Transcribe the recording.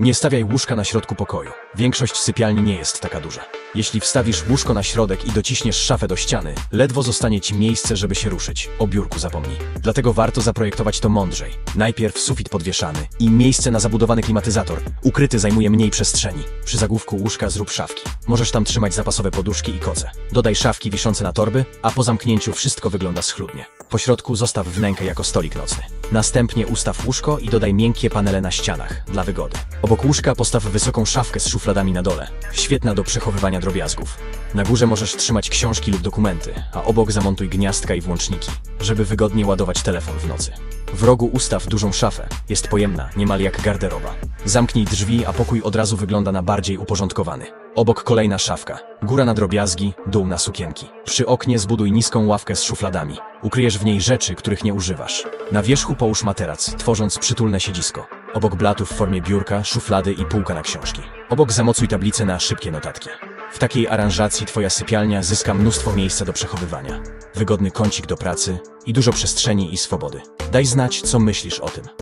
Nie stawiaj łóżka na środku pokoju. Większość sypialni nie jest taka duża. Jeśli wstawisz łóżko na środek i dociśniesz szafę do ściany, ledwo zostanie ci miejsce, żeby się ruszyć. O biurku zapomnij. Dlatego warto zaprojektować to mądrzej. Najpierw sufit podwieszany i miejsce na zabudowany klimatyzator. Ukryty zajmuje mniej przestrzeni. Przy zagłówku łóżka zrób szafki. Możesz tam trzymać zapasowe poduszki i koce. Dodaj szafki wiszące na torby, a po zamknięciu wszystko wygląda schludnie. Po środku zostaw wnękę jako stolik nocny. Następnie ustaw łóżko i dodaj miękkie panele na ścianach, dla wygody. Obok łóżka postaw wysoką szafkę z szufladami na dole. Świetna do przechowywania drobiazgów. Na górze możesz trzymać książki lub dokumenty, a obok zamontuj gniazdka i włączniki, żeby wygodnie ładować telefon w nocy. W rogu ustaw dużą szafę. Jest pojemna, niemal jak garderoba. Zamknij drzwi, a pokój od razu wygląda na bardziej uporządkowany. Obok kolejna szafka. Góra na drobiazgi, dół na sukienki. Przy oknie zbuduj niską ławkę z szufladami. Ukryjesz w niej rzeczy, których nie używasz. Na wierzchu połóż materac, tworząc przytulne siedzisko. Obok blatu w formie biurka, szuflady i półka na książki. Obok zamocuj tablicę na szybkie notatki. W takiej aranżacji twoja sypialnia zyska mnóstwo miejsca do przechowywania. Wygodny kącik do pracy i dużo przestrzeni i swobody. Daj znać, co myślisz o tym.